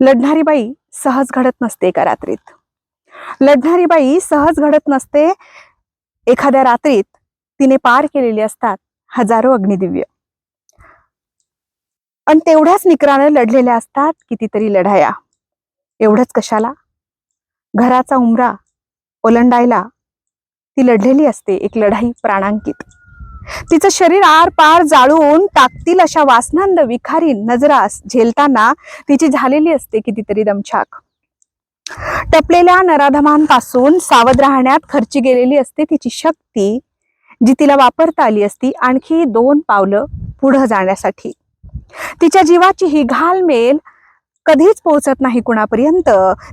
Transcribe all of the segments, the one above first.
लढणारी बाई सहज घडत नसते एका रात्रीत. लढणारी बाई सहज घडत नसते एखाद्या रात्रीत तिने पार केलेली असतात हजारो अग्निदिव्य. आणि तेवढ्याच निकरानं लढलेल्या असतात कितीतरी लढाया. एवढंच कशाला? घराचा उमरा ओलंडायला ती लढलेली असते एक लढाई प्राणांकित. तिचं शरीर आर पार जाळून टाकतील अशा वासनांद विखारी नजरा झेलताना तिची झालेली असते कितीतरी दमछाक. टपलेल्या नराधमांपासून सावध राहण्यात खर्ची गेलेली असते तिची शक्ती जी तिला वापरता आली असती आणखी दोन पावलं पुढं जाण्यासाठी. तिच्या जीवाची ही घालमेल कधीच पोहोचत नाही कुणापर्यंत.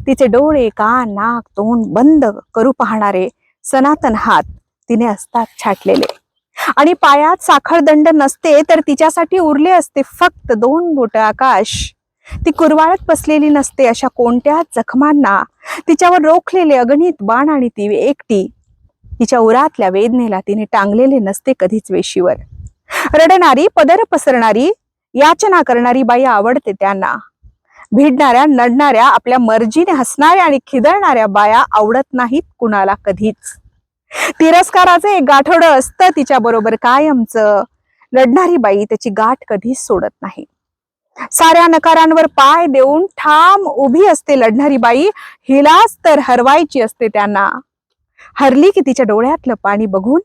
तिचे डोळे कान नाक तोंड बंद करू पाहणारे सनातन हात तिने असतात छाटलेले. आणि पायात साखळदंड नसते तर तिच्यासाठी उरले असते फक्त दोन बोट आकाश. ती कुरवाळत बसलेली नसते अशा कोणत्याच जखमांना. तिच्यावर रोखलेले अगणित बाण आणि ती एकटी. तिच्या उरातल्या वेदनेला तिने टांगलेले नसते कधीच वेशीवर. रडणारी पदर पसरणारी याचना करणारी बाई आवडते त्यांना. भिडणाऱ्या नडणाऱ्या आपल्या मर्जीने हसणाऱ्या आणि खिदळणाऱ्या बाया आवडत नाहीत कुणाला कधीच. तिरस्काराचं एक गाठोडं असतं तिच्या बरोबर कायमचं. लढणारी बाई त्याची गाठ कधीच सोडत नाही. साऱ्या नकारांवर पाय देऊन ठाम उभी असते लढणारी बाई. हिलाच तर हरवायची असते त्यांना. हरली की तिच्या डोळ्यातलं पाणी बघून.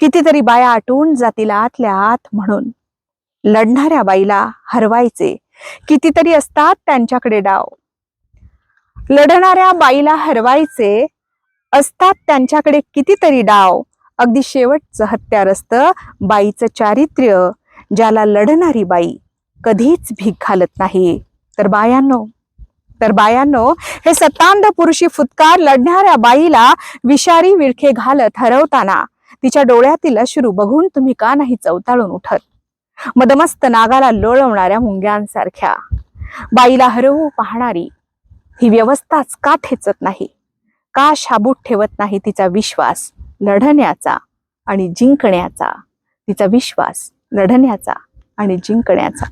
कितीतरी बाया आटून जातील आतल्या आत म्हणून. लढणाऱ्या बाईला हरवायचे. कितीतरी असतात त्यांच्याकडे डाव. लढणाऱ्या बाईला हरवायचे. असतात त्यांच्याकडे कितीतरी डाव. अगदी शेवटचं हत्यार असतं बाईचं चारित्र्य ज्याला लढणारी बाई कधीच भीक घालत नाही. तर बायांनो तर बायांनो हे सतांध पुरुषी फुतकार लढणाऱ्या बाईला विषारी विळखे घालत हरवताना तिच्या डोळ्यातील अश्रू बघून तुम्ही का नाही चवताळून उठत? मदमस्त नागाला लोळवणाऱ्या मुंग्यांसारख्या. बाईला हरवू पाहणारी ही व्यवस्थाच का ठेचत नाही? का शाबूत ठेवत नाही तिचा विश्वास? लढण्याचा आणि जिंकण्याचा. तिचा विश्वास लढण्याचा आणि जिंकण्याचा.